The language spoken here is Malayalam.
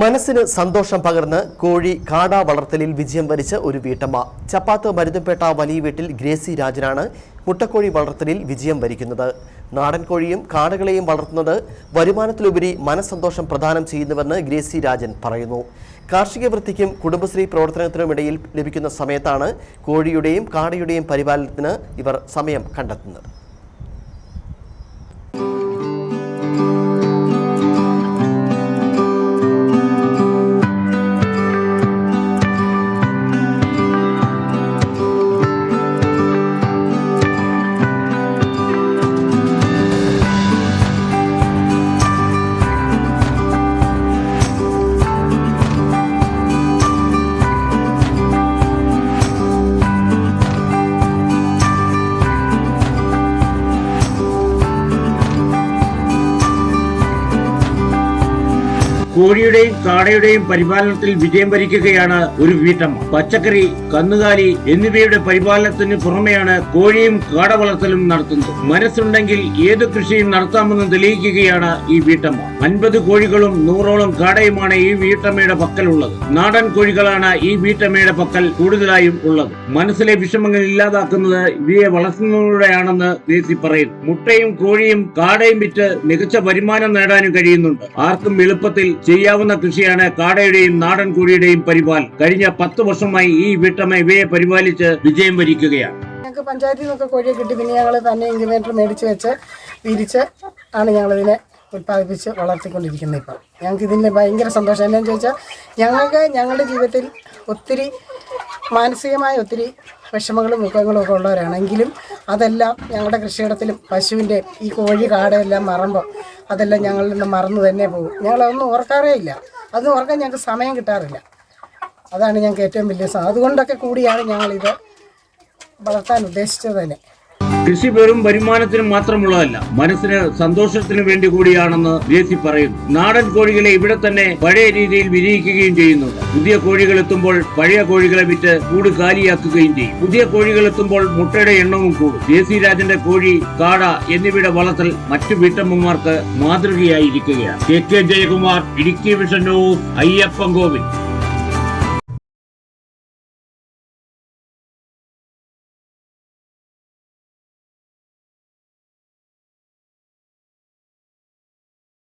മനസ്സിന് സന്തോഷം പകർന്ന് കോഴി കാടാ വളർത്തലിൽ വിജയം വരിച്ച ഒരു വീട്ടമ്മ. ചപ്പാത്ത് മരുതപ്പേട്ട വലിയ വീട്ടിൽ ഗ്രേസി രാജനാണ് മുട്ടക്കോഴി വളർത്തലിൽ വിജയം വരിക്കുന്നത്. നാടൻ കോഴിയും കാടകളെയും വളർത്തുന്നത് വരുമാനത്തിലുപരി മനസ്സന്തോഷം പ്രദാനം ചെയ്യുന്നുവെന്ന് ഗ്രേസി രാജൻ പറയുന്നു. കാർഷിക വൃത്തിക്കും കുടുംബശ്രീ പ്രവർത്തനത്തിനുമിടയിൽ ലഭിക്കുന്ന സമയത്താണ് കോഴിയുടെയും കാടയുടെയും പരിപാലനത്തിന് ഇവർ സമയം കണ്ടെത്തുന്നത്. കോഴിയുടെയും കാടയുടെയും പരിപാലനത്തിൽ വിജയം വരിക്കുകയാണ് ഒരു വീട്ടമ്മ. പച്ചക്കറി കന്നുകാലി എന്നിവയുടെ പരിപാലനത്തിന് പുറമെയാണ് കോഴിയും കാട വളർത്തലും നടത്തുന്നത്. മനസ്സുണ്ടെങ്കിൽ ഏത് കൃഷിയും നടത്താമെന്ന് തെളിയിക്കുകയാണ് ഈ വീട്ടമ്മ. അൻപത് കോഴികളും നൂറോളം കാടയുമാണ് ഈ വീട്ടമ്മയുടെ പക്കലുള്ളത്. നാടൻ കോഴികളാണ് ഈ വീട്ടമ്മയുടെ പക്കൽ കൂടുതലായും ഉള്ളത്. മനസ്സിലെ വിഷമങ്ങൾ ഇല്ലാതാക്കുന്നത് ഇവയെ വളർത്തുന്നതിലൂടെയാണെന്ന് ദേശി പറയും മുട്ടയും കോഴിയും കാടയും വിറ്റ് മികച്ച വരുമാനം നേടാനും കഴിയുന്നുണ്ട്. ആർക്കും എളുപ്പത്തിൽ ചെയ്യാവുന്ന കൃഷിയാണ് കാടയുടെയും നാടൻ കോഴിയുടെയും പരിപാൽ. കഴിഞ്ഞ പത്ത് വർഷമായി ഈ വീട്ടമ്മ ഇവയെ പരിപാലിച്ച് വിജയം വരിക്കുകയാണ്. ഞങ്ങൾക്ക് പഞ്ചായത്തിൽ നിന്നൊക്കെ കോഴിയെ കിട്ടി പിന്നെ ഞങ്ങൾ തന്നെ ഇൻക്യുബേറ്റർ മേടിച്ച് വെച്ച് വിരിച്ച് ആണ് ഞങ്ങളിതിനെ ഉൽപ്പാദിപ്പിച്ച് വളർത്തിക്കൊണ്ടിരിക്കുന്നത് ഇപ്പം. ഞങ്ങൾക്ക് ഇതിന്റെ ഭയങ്കര സന്തോഷം. എന്താണെന്ന് ചോദിച്ചാൽ ഞങ്ങൾക്ക് ഞങ്ങളുടെ ജീവിതത്തിൽ ഒത്തിരി മാനസികമായ ഒത്തിരി വിഷമങ്ങളും മുഖങ്ങളും ഒക്കെ ഉള്ളവരാണെങ്കിലും അതെല്ലാം ഞങ്ങളുടെ കൃഷിയിടത്തിലും പശുവിന്റെ ഈ കോഴി കാടയെല്ലാം മറമ്പോൾ അതെല്ലാം ഞങ്ങളിൽ നിന്ന് മറന്നു തന്നെ പോകും. ഞങ്ങളതൊന്നും ഓർക്കാറേ ഇല്ല. അതൊന്നും ഓർക്കാൻ ഞങ്ങൾക്ക് സമയം കിട്ടാറില്ല. അതാണ് ഞങ്ങൾക്ക് ഏറ്റവും വലിയ സാധനം അതുകൊണ്ടൊക്കെ കൂടിയാണ് ഞങ്ങളിത് വളർത്താൻ ഉദ്ദേശിച്ചത് തന്നെ. കൃഷി വെറും വരുമാനത്തിന് മാത്രമുള്ളതല്ല മനസ്സിന് സന്തോഷത്തിനു വേണ്ടി കൂടിയാണെന്ന് ജേസി പറയുന്നു. നാടൻ കോഴികളെ ഇവിടെ തന്നെ പഴയ രീതിയിൽ വിരിയിക്കുകയും ചെയ്യുന്നുണ്ട് പുതിയ കോഴികൾ എത്തുമ്പോൾ പഴയ കോഴികളെ വിറ്റ് കൂട് കാലിയാക്കുകയും ചെയ്യും. പുതിയ കോഴികൾ എത്തുമ്പോൾ മുട്ടയുടെ എണ്ണവും കൂടും. ജേസി രാജന്റെ കോഴി കാട എന്നിവയുടെ വളർത്തൽ മറ്റു വീട്ടമ്മമാർക്ക് മാതൃകയായിരിക്കുകയാണ്. K K Jayakumar Idukki vision news Ayyappan Kovil.